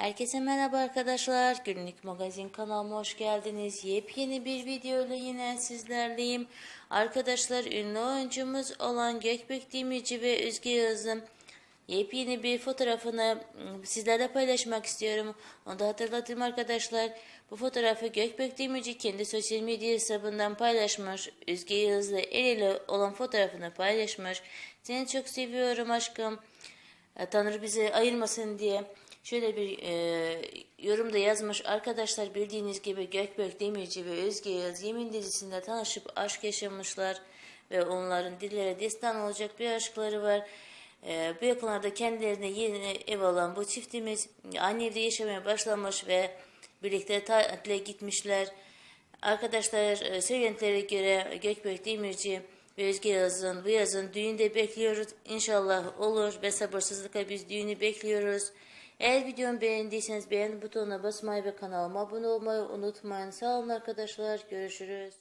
Herkese merhaba arkadaşlar. Günlük magazin kanalıma hoş geldiniz. Yepyeni bir video ile yine sizlerleyim. Arkadaşlar ünlü oyuncumuz olan Gökbek Demirci ve Özge Yağız'ın yepyeni bir fotoğrafını sizlerle paylaşmak istiyorum. Onu da hatırlatayım arkadaşlar. Bu fotoğrafı Gökbek Demirci kendi sosyal medya hesabından paylaşmış. Özge Yağız'la el ele olan fotoğrafını paylaşmış. Seni çok seviyorum aşkım. E, Tanrı bizi ayırmasın diye şöyle bir e, yorumda yazmış. Arkadaşlar bildiğiniz gibi Gökbek Demirci ve Özge Yağız Yemin dizisinde tanışıp aşk yaşamışlar ve onların dillere destan olacak bir aşkları var. E, bu yakınlarda kendilerine yeni ev alan bu çiftimiz aynı evde yaşamaya başlamış ve birlikte tatile gitmişler. Arkadaşlar e, söylentilere göre Gökbek Demirci Özge Yazın bu yazın düğünde bekliyoruz. İnşallah olur ve sabırsızlıkla biz düğünü bekliyoruz. Eğer videomu beğendiyseniz beğen butonuna basmayı ve kanalıma abone olmayı unutmayın. Sağ olun arkadaşlar. Görüşürüz.